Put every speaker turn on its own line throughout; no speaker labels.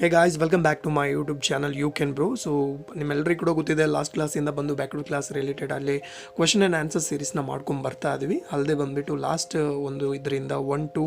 Hey guys welcome back to my YouTube channel you can bro so ನಿಮ್ಮೆಲ್ಲರಿಗೂ ಕೂಡ ಗೊತ್ತಿದೆ last ಕ್ಲಾಸಿಂದ ಬಂದು ಬ್ಯಾಕ್ವರ್ಡ್ ಕ್ಲಾಸ್ ರಿಲೇಟೆಡ್ ಅಲ್ಲಿ ಕ್ವಶನ್ ಆ್ಯಂಡ್ ಆನ್ಸರ್ ಸೀರೀಸ್ನ ಮಾಡ್ಕೊಂಡು ಬರ್ತಾ ಇದ್ವಿ. ಅಲ್ಲದೆ ಬಂದುಬಿಟ್ಟು ಲಾಸ್ಟ್ ಒಂದು ಇದರಿಂದ ಒನ್ ಟು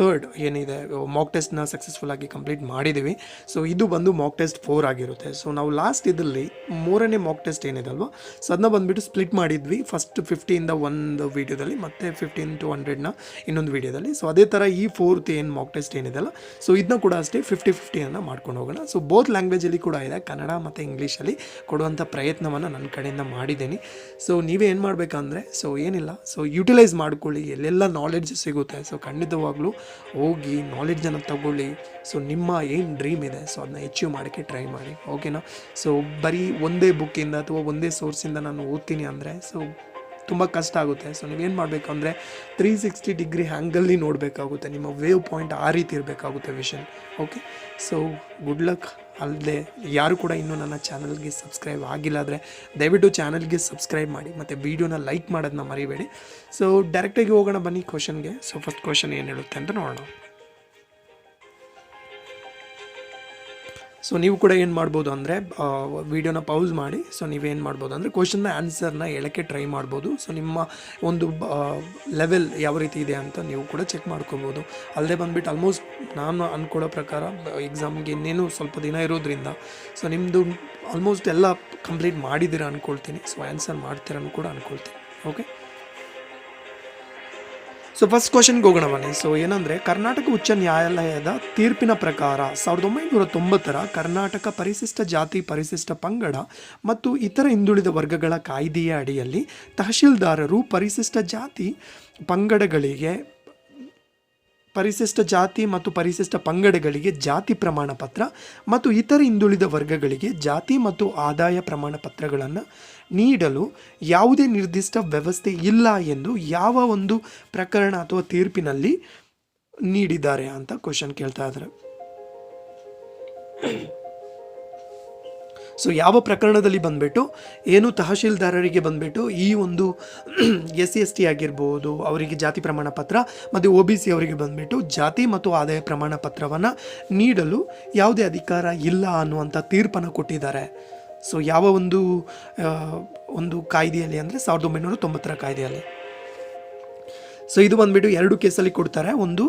ಥರ್ಡ್ ಏನಿದೆ ಮಾಕ್ ಟೆಸ್ಟ್ನ ಸಕ್ಸಸ್ಫುಲ್ ಆಗಿ ಕಂಪ್ಲೀಟ್ ಮಾಡಿದ್ದೀವಿ ಸೊ ಇದು ಬಂದು ಮಾಕ್ ಟೆಸ್ಟ್ ಫೋರ್ ಆಗಿರುತ್ತೆ. ಸೊ ನಾವು ಲಾಸ್ಟ್ ಇದರಲ್ಲಿ ಮೂರನೇ ಮಾಕ್ ಟೆಸ್ಟ್ ಏನಿದೆ ಅಲ್ವಾ ಸೊ ಅದನ್ನ ಬಂದುಬಿಟ್ಟು ಸ್ಪ್ಲಿಟ್ ಮಾಡಿದ್ವಿ. ಫಸ್ಟ್ ಫಿಫ್ಟಿಯಿಂದ ಒಂದು ವೀಡಿಯೋದಲ್ಲಿ ಮತ್ತು ಫಿಫ್ಟೀನ್ ಟು ಹಂಡ್ರೆಡ್ನ ಇನ್ನೊಂದು ವೀಡಿಯೋದಲ್ಲಿ ಸೊ ಅದೇ ಥರ ಈ ಫೋರ್ತ್ ಏನು ಮಾಕ್ ಟೆಸ್ಟ್ ಏನಿದೆಲ್ಲ ಸೊ ಇದನ್ನ ಕೂಡ ಅಷ್ಟೇ ಫಿಫ್ಟಿ ಫಿಫ್ಟಿಯನ್ನು ಮಾಡ್ಕೊಂಡು ಹೋಗೋಣ. ಸೊ ಬೋತ್ ಲ್ಯಾಂಗ್ವೇಜಲ್ಲಿ ಕೂಡ ಇದೆ. ಕನ್ನಡ ಮತ್ತು ಇಂಗ್ಲೀಷಲ್ಲಿ ಕೊಡುವಂಥ ಪ್ರಯತ್ನವನ್ನು ನನ್ನ ಕಡೆಯಿಂದ ಮಾಡಿದ್ದೀನಿ. ಸೊ ನೀವೇ ಏನು ಮಾಡಬೇಕಂದ್ರೆ ಸೊ ಏನಿಲ್ಲ. ಸೊ ಯುಟಿಲೈಸ್ ಮಾಡ್ಕೊಳ್ಳಿ. ಎಲ್ಲೆಲ್ಲ ನಾಲೆಡ್ಜ್ ಸಿಗುತ್ತೆ. ಸೊ ಖಂಡಿತವಾಗ್ಲೂ ಹೋಗಿ ನಾಲೆಡ್ಜನ್ನು ತಗೊಳ್ಳಿ. ಸೊ ನಿಮ್ಮ ಏನು ಡ್ರೀಮ್ ಇದೆ ಸೊ ಅದನ್ನ ಅಚೀವ್ ಮಾಡೋಕ್ಕೆ ಟ್ರೈ ಮಾಡಿ. ಓಕೆನಾ ಸೊ ಬರೀ ಒಂದೇ ಬುಕ್ಕಿಂದ ಅಥವಾ ಒಂದೇ ಸೋರ್ಸಿಂದ ನಾನು ಓದ್ತೀನಿ ಅಂದರೆ ಸೊ ತುಂಬ ಕಷ್ಟ ಆಗುತ್ತೆ. ಸೊ ನೀವೇನು ಮಾಡಬೇಕು ಅಂದರೆ ತ್ರೀ ಸಿಕ್ಸ್ಟಿ ಡಿಗ್ರಿ ಹ್ಯಾಂಗಲ್ಲಿ ನೋಡಬೇಕಾಗುತ್ತೆ. ನಿಮ್ಮ ವೇವ್ ಪಾಯಿಂಟ್ ಆ ರೀತಿ ಇರಬೇಕಾಗುತ್ತೆ vision okay so good luck ಅಲ್ಲದೆ ಯಾರು ಕೂಡ ಇನ್ನೂ ನನ್ನ ಚಾನಲ್ಗೆ ಸಬ್ಸ್ಕ್ರೈಬ್ ಆಗಿಲ್ಲ ಆದರೆ ದಯವಿಟ್ಟು ಚಾನಲ್ಗೆ ಸಬ್ಸ್ಕ್ರೈಬ್ ಮಾಡಿ. ಮತ್ತು ವೀಡಿಯೋನ ಲೈಕ್ ಮಾಡೋದನ್ನ ಮರಿಬೇಡಿ. ಸೊ ಡೈರೆಕ್ಟಾಗಿ ಹೋಗೋಣ ಬನ್ನಿ ಕ್ವಶನ್ಗೆ ಸೊ ಫಸ್ಟ್ ಕ್ವಶನ್ ಏನು ಹೇಳುತ್ತೆ ಅಂತ ನೋಡೋಣ. ಸೊ ನೀವು ಕೂಡ ಏನು ಮಾಡ್ಬೋದು ಅಂದರೆ ವೀಡಿಯೋನ ಪೌಸ್ ಮಾಡಿ. ಸೊ ನೀವೇನು ಮಾಡ್ಬೋದು ಅಂದರೆ ಕ್ವಶನ್ನ ಆನ್ಸರ್ನ ಹೇಳೋಕ್ಕೆ ಟ್ರೈ ಮಾಡ್ಬೋದು. ಸೊ ನಿಮ್ಮ ಒಂದು ಲೆವೆಲ್ ಯಾವ ರೀತಿ ಇದೆ ಅಂತ ನೀವು ಕೂಡ ಚೆಕ್ ಮಾಡ್ಕೋಬೋದು. ಅಲ್ಲದೆ ಬಂದುಬಿಟ್ಟು ಆಲ್ಮೋಸ್ಟ್ ನಾನು ಅಂದ್ಕೊಳ್ಳೋ ಪ್ರಕಾರ ಎಕ್ಸಾಮ್ಗೆ ಇನ್ನೇನು ಸ್ವಲ್ಪ ದಿನ ಇರೋದ್ರಿಂದ ಸೊ ನಿಮ್ಮದು ಆಲ್ಮೋಸ್ಟ್ ಎಲ್ಲ ಕಂಪ್ಲೀಟ್ ಮಾಡಿದ್ದೀರಾ ಅಂದ್ಕೊಳ್ತೀನಿ ಸೊ ಆನ್ಸರ್ ಮಾಡ್ತೀರ ಕೂಡ ಅಂದ್ಕೊಳ್ತೀನಿ ಓಕೆ ಸೊ ಫಸ್ಟ್ ಕ್ವಶನ್ಗೆ ಹೋಗೋಣ ಬನ್ನಿ. ಸೊ ಏನಂದರೆ, ಕರ್ನಾಟಕ ಉಚ್ಚ ನ್ಯಾಯಾಲಯದ ತೀರ್ಪಿನ ಪ್ರಕಾರ ಸಾವಿರದ ಒಂಬೈನೂರ ತೊಂಬತ್ತರ ಕರ್ನಾಟಕ ಪರಿಶಿಷ್ಟ ಜಾತಿ ಪರಿಶಿಷ್ಟ ಪಂಗಡ ಮತ್ತು ಇತರ ಹಿಂದುಳಿದ ವರ್ಗಗಳ ಕಾಯ್ದೆಯ ಅಡಿಯಲ್ಲಿ ತಹಶೀಲ್ದಾರರು ಪರಿಶಿಷ್ಟ ಜಾತಿ ಪಂಗಡಗಳಿಗೆ ಪರಿಶಿಷ್ಟ ಜಾತಿ ಮತ್ತು ಪರಿಶಿಷ್ಟ ಪಂಗಡಗಳಿಗೆ ಜಾತಿ ಪ್ರಮಾಣ ಪತ್ರ ಮತ್ತು ಇತರ ಹಿಂದುಳಿದ ವರ್ಗಗಳಿಗೆ ಜಾತಿ ಮತ್ತು ಆದಾಯ ಪ್ರಮಾಣ ಪತ್ರಗಳನ್ನು ನೀಡಲು ಯಾವುದೇ ನಿರ್ದಿಷ್ಟ ವ್ಯವಸ್ಥೆ ಇಲ್ಲ ಎಂದು ಯಾವ ಒಂದು ಪ್ರಕರಣ ಅಥವಾ ತೀರ್ಪಿನಲ್ಲಿ ನೀಡಿದ್ದಾರೆ ಅಂತ ಕ್ವಶನ್ ಕೇಳ್ತಾ ಇದ್ದಾರೆ. ಸೊ ಯಾವ ಪ್ರಕರಣದಲ್ಲಿ ಬಂದ್ಬಿಟ್ಟು, ಏನು ತಹಶೀಲ್ದಾರರಿಗೆ ಬಂದ್ಬಿಟ್ಟು ಈ ಒಂದು ಎಸ್ ಸಿ ಎಸ್ ಟಿ ಆಗಿರ್ಬೋದು, ಅವರಿಗೆ ಜಾತಿ ಪ್ರಮಾಣ ಪತ್ರ ಮತ್ತು ಒ ಬಿ ಸಿ ಅವರಿಗೆ ಬಂದ್ಬಿಟ್ಟು ಜಾತಿ ಮತ್ತು ಆದಾಯ ಪ್ರಮಾಣ ಪತ್ರವನ್ನು ನೀಡಲು ಯಾವುದೇ ಅಧಿಕಾರ ಇಲ್ಲ ಅನ್ನುವಂಥ ತೀರ್ಪನ್ನು ಕೊಟ್ಟಿದ್ದಾರೆ. ಸೊ ಯಾವ ಒಂದು ಒಂದು ಕಾಯ್ದೆಯಲ್ಲಿ ಅಂದರೆ ಸಾವಿರದ ಒಂಬೈನೂರ ತೊಂಬತ್ತರ ಕಾಯ್ದೆಯಲ್ಲಿ. ಸೊ ಇದು ಬಂದುಬಿಟ್ಟು ಎರಡು ಕೇಸಲ್ಲಿ ಕೊಡ್ತಾರೆ. ಒಂದು,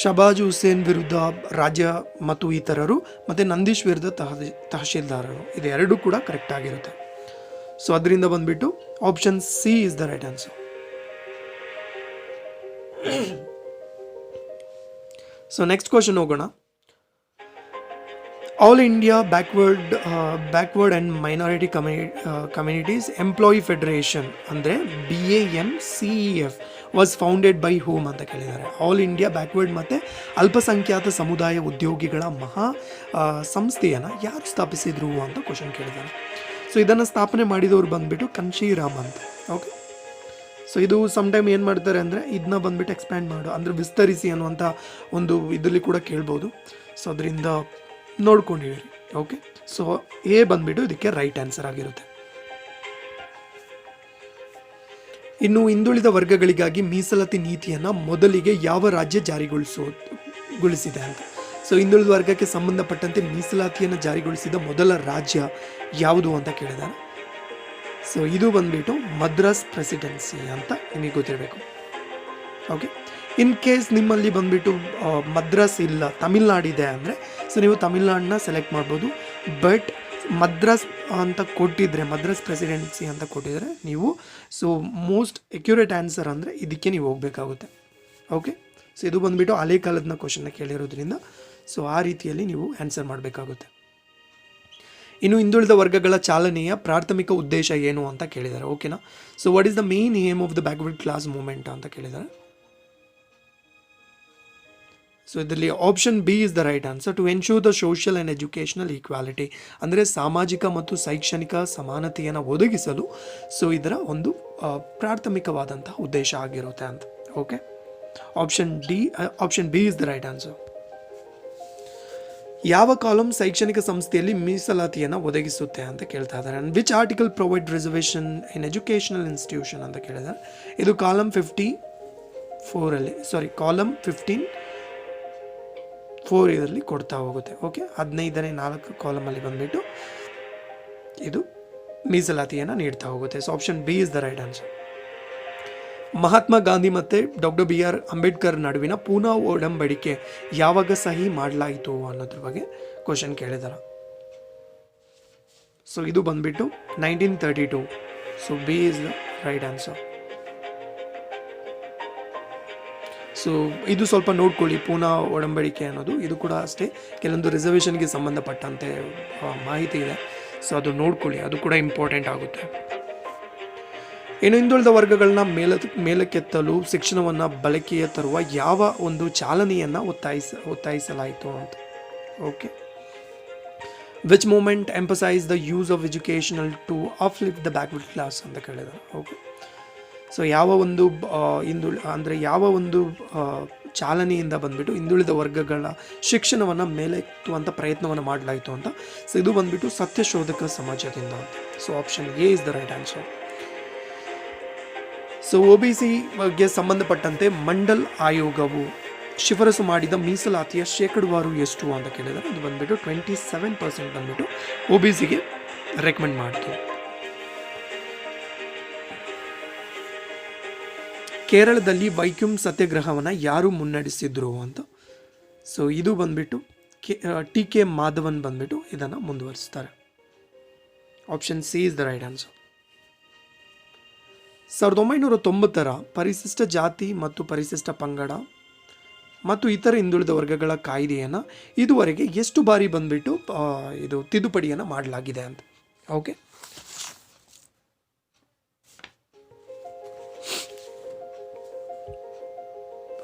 ಶಬಾಜ್ ಹುಸೇನ್ ವಿರುದ್ಧ ರಾಜ್ಯ ಮತ್ತು ಇತರರು ಮತ್ತು ನಂದೀಶ್ ವಿರುದ್ಧ ತಹ ತಹಶೀಲ್ದಾರರು. ಇದು ಎರಡೂ ಕೂಡ ಕರೆಕ್ಟ್ ಆಗಿರುತ್ತೆ. ಸೊ ಅದರಿಂದ ಬಂದುಬಿಟ್ಟು option C is the right answer so next question ಹೋಗೋಣ. All India backward backward and minority ಕಮ್ಯುನಿ communities employee federation ಅಂದರೆ B A M C E F was founded by whom ಅಂತ ಕೇಳಿದ್ದಾರೆ? ಆಲ್ ಇಂಡಿಯಾ ಬ್ಯಾಕ್ವರ್ಡ್ ಮತ್ತು ಅಲ್ಪಸಂಖ್ಯಾತ ಸಮುದಾಯ ಉದ್ಯೋಗಿಗಳ ಮಹಾ ಸಂಸ್ಥೆಯನ್ನು ಯಾರು ಸ್ಥಾಪಿಸಿದ್ರು ಅಂತ ಕ್ವಶನ್ ಕೇಳಿದ್ದಾರೆ. ಸೊ ಇದನ್ನು ಸ್ಥಾಪನೆ ಮಾಡಿದವರು ಬಂದ್ಬಿಟ್ಟು ಕನ್ಶಿರಾಮ್ ಅಂತ ಓಕೆ ಸೊ ಇದು ಸಮ್ ಟೈಮ್ ಏನು ಮಾಡ್ತಾರೆ ಅಂದರೆ ಇದನ್ನ ಬಂದುಬಿಟ್ಟು ಎಕ್ಸ್ಪ್ಯಾಂಡ್ ಮಾಡು, ಅಂದರೆ ವಿಸ್ತರಿಸಿ ಅನ್ನುವಂಥ ಒಂದು ಇದರಲ್ಲಿ ಕೂಡ ಕೇಳ್ಬೋದು. ಸೊ ಅದರಿಂದ ನೋಡ್ಕೊಂಡಿರಿ. ಓಕೆ ಸೊ ಎ ಬಂದ್ಬಿಟ್ಟು ಇದಕ್ಕೆ ರೈಟ್ ಆನ್ಸರ್ ಆಗಿರುತ್ತೆ. ಇನ್ನು ಹಿಂದುಳಿದ ವರ್ಗಗಳಿಗಾಗಿ ಮೀಸಲಾತಿ ನೀತಿಯನ್ನು ಮೊದಲಿಗೆ ಯಾವ ರಾಜ್ಯ ಜಾರಿಗೊಳಿಸೋ ಗೊಳಿಸಿದೆ ಅಂತ. ಸೊ ಹಿಂದುಳಿದ ವರ್ಗಕ್ಕೆ ಸಂಬಂಧಪಟ್ಟಂತೆ ಮೀಸಲಾತಿಯನ್ನು ಜಾರಿಗೊಳಿಸಿದ ಮೊದಲ ರಾಜ್ಯ ಯಾವುದು ಅಂತ ಕೇಳಿದ್ದಾರೆ ಸೊ ಇದು ಬಂದ್ಬಿಟ್ಟು ಮದ್ರಾಸ್ ಪ್ರೆಸಿಡೆನ್ಸಿ ಅಂತ ನಿಮಗೆ ಗೊತ್ತಿರಬೇಕು. ಓಕೆ ಇನ್ ಕೇಸ್ ನಿಮ್ಮಲ್ಲಿ ಬಂದುಬಿಟ್ಟು ಮದ್ರಾಸ್ ಇಲ್ಲ ತಮಿಳ್ನಾಡಿದೆ ಅಂದರೆ, ಸೊ ನೀವು ತಮಿಳ್ನಾಡನ್ನ ಸೆಲೆಕ್ಟ್ ಮಾಡ್ಬೋದು. ಬಟ್ ಮದ್ರಾಸ್ ಅಂತ ಕೊಟ್ಟಿದ್ರೆ, ಮದ್ರಾಸ್ ಪ್ರೆಸಿಡೆನ್ಸಿ ಅಂತ ಕೊಟ್ಟಿದ್ರೆ ನೀವು, ಸೊ ಮೋಸ್ಟ್ ಎಕ್ಯುರೇಟ್ ಆನ್ಸರ್ ಅಂದರೆ ಇದಕ್ಕೆ ನೀವು ಹೋಗಬೇಕಾಗುತ್ತೆ. ಓಕೆ? ಸೊ ಇದು ಬಂದುಬಿಟ್ಟು ಹಳೆ ಕಾಲದನ್ನ ಕ್ವಶನ್ನ ಕೇಳಿರೋದ್ರಿಂದ, ಸೊ ಆ ರೀತಿಯಲ್ಲಿ ನೀವು ಆನ್ಸರ್ ಮಾಡಬೇಕಾಗುತ್ತೆ. ಇನ್ನು ಹಿಂದುಳಿದ ವರ್ಗಗಳ ಚಾಲನೆಯ ಪ್ರಾಥಮಿಕ ಉದ್ದೇಶ ಏನು ಅಂತ ಕೇಳಿದ್ದಾರೆ, ಓಕೆನಾ? So what is the main aim of the backward class movement ಅಂತ ಕೇಳಿದ್ದಾರೆ. ಸೊ ಇದರಲ್ಲಿ option B is the right answer to ensure the social and educational equality ಅಂದರೆ ಸಾಮಾಜಿಕ ಮತ್ತು ಶೈಕ್ಷಣಿಕ ಸಮಾನತೆಯನ್ನು ಒದಗಿಸಲು ಸೊ ಇದರ ಒಂದು ಪ್ರಾಥಮಿಕವಾದಂತಹ ಉದ್ದೇಶ ಆಗಿರುತ್ತೆ ಅಂತ okay option D option B is the right answer ಯಾವ ಕಾಲಂ ಶೈಕ್ಷಣಿಕ ಸಂಸ್ಥೆಯಲ್ಲಿ ಮೀಸಲಾತಿಯನ್ನು ಒದಗಿಸುತ್ತೆ ಅಂತ ಕೇಳ್ತಾ ಇದ್ದಾರೆ and which article provide reservation in educational institution ಅಂತ ಕೇಳಿದ್ದಾರೆ ಇದು ಕಾಲಮ್ ಫಿಫ್ಟಿ ಫೋರಲ್ಲಿ ಸಾರಿ ಕಾಲಮ್ ಫಿಫ್ಟೀನ್ ಫೋರ್ ಇದರಲ್ಲಿ ಕೊಡ್ತಾ ಹೋಗುತ್ತೆ. ಓಕೆ ಹದಿನೈದನೇ ನಾಲ್ಕು ಕಾಲಮಲ್ಲಿ ಬಂದುಬಿಟ್ಟು ಇದು ಮೀಸಲಾತಿಯನ್ನು ನೀಡ್ತಾ ಹೋಗುತ್ತೆ. So option B is the right answer Mahatma Gandhi ಮತ್ತು ಡಾಕ್ಟರ್ ಬಿ ಆರ್ ಅಂಬೇಡ್ಕರ್ ನಡುವಿನ ಪೂನಾ ಒಡಂಬಡಿಕೆ ಯಾವಾಗ ಸಹಿ ಮಾಡಲಾಯಿತು ಅನ್ನೋದ್ರ ಬಗ್ಗೆ ಕ್ವಶನ್ ಕೇಳಿದಾರ. ಸೊ ಇದು ಬಂದುಬಿಟ್ಟು nineteen thirty two so B is the right answer so ಇದು ಸ್ವಲ್ಪ ನೋಡ್ಕೊಳ್ಳಿ ಪೂನಾ ಒಡಂಬಡಿಕೆ ಅನ್ನೋದು. ಇದು ಕೂಡ ಅಷ್ಟೇ. ಕೆಲವೊಂದು ರಿಸರ್ವೇಷನ್ಗೆ ಸಂಬಂಧಪಟ್ಟಂತೆ ಮಾಹಿತಿ ಇದೆ. ಸೊ ಅದು ನೋಡ್ಕೊಳ್ಳಿ. ಅದು ಕೂಡ ಇಂಪಾರ್ಟೆಂಟ್ ಆಗುತ್ತೆ. ಇನ್ನು ಹಿಂದುಳಿದ ವರ್ಗಗಳನ್ನ ಮೇಲ, ಮೇಲಕ್ಕೆತ್ತಲು ಶಿಕ್ಷಣವನ್ನು ಬಳಕೆಯ ತರುವ ಯಾವ ಒಂದು ಚಾಲನೆಯನ್ನು ಒತ್ತಾಯಿಸ, ಒತ್ತಾಯಿಸಲಾಯಿತು ಅಂತ. Okay which movement emphasise the use of educational to uplift the backward class ಅಂತ ಕೇಳಿದ ಓಕೆ ಸೊ ಯಾವ ಒಂದು ಹಿಂದುಳಿ, ಅಂದರೆ ಯಾವ ಒಂದು ಚಾಲನೆಯಿಂದ ಬಂದ್ಬಿಟ್ಟು ಹಿಂದುಳಿದ ವರ್ಗಗಳ ಶಿಕ್ಷಣವನ್ನು ಮೇಲೆತ್ತುವಂಥ ಪ್ರಯತ್ನವನ್ನು ಮಾಡಲಾಯಿತು ಅಂತ. ಸೊ ಇದು ಬಂದ್ಬಿಟ್ಟು ಸತ್ಯಶೋಧಕ ಸಮಾಜದಿಂದ so option A is the right answer so O B ಸಿಗೆ ಸಂಬಂಧಪಟ್ಟಂತೆ ಮಂಡಲ್ ಆಯೋಗವು ಶಿಫಾರಸು ಮಾಡಿದ ಮೀಸಲಾತಿಯ ಶೇಕಡವಾರು ಎಷ್ಟು ಅಂತ ಕೇಳಿದರೆ ಅದು ಬಂದ್ಬಿಟ್ಟು ಟ್ವೆಂಟಿ ಸೆವೆನ್ ಪರ್ಸೆಂಟ್ ಬಂದ್ಬಿಟ್ಟು ಒ ಬಿ ಸಿಗೆ ರೆಕಮೆಂಡ್ ಮಾಡ್ತು ಕೇರಳದಲ್ಲಿ ವೈಕ್ಯೂಮ್ ಸತ್ಯಾಗ್ರಹವನ್ನು ಯಾರು ಮುನ್ನಡೆಸಿದ್ರು ಅಂತ. ಸೊ ಇದು ಬಂದ್ಬಿಟ್ಟು ಕೆ ಟಿ ಕೆ ಮಾಧವನ್ ಬಂದ್ಬಿಟ್ಟು ಇದನ್ನು ಮುಂದುವರಿಸ್ತಾರೆ. Option C is the right answer ಸಾವಿರದ ಒಂಬೈನೂರ ತೊಂಬತ್ತರ ಪರಿಶಿಷ್ಟ ಜಾತಿ ಮತ್ತು ಪರಿಶಿಷ್ಟ ಪಂಗಡ ಮತ್ತು ಇತರ ಹಿಂದುಳಿದ ವರ್ಗಗಳ ಕಾಯ್ದೆಯನ್ನು ಇದುವರೆಗೆ ಎಷ್ಟು ಬಾರಿ ಬಂದ್ಬಿಟ್ಟು ಇದು ತಿದ್ದುಪಡಿಯನ್ನು ಮಾಡಲಾಗಿದೆ ಅಂತ. ಓಕೆ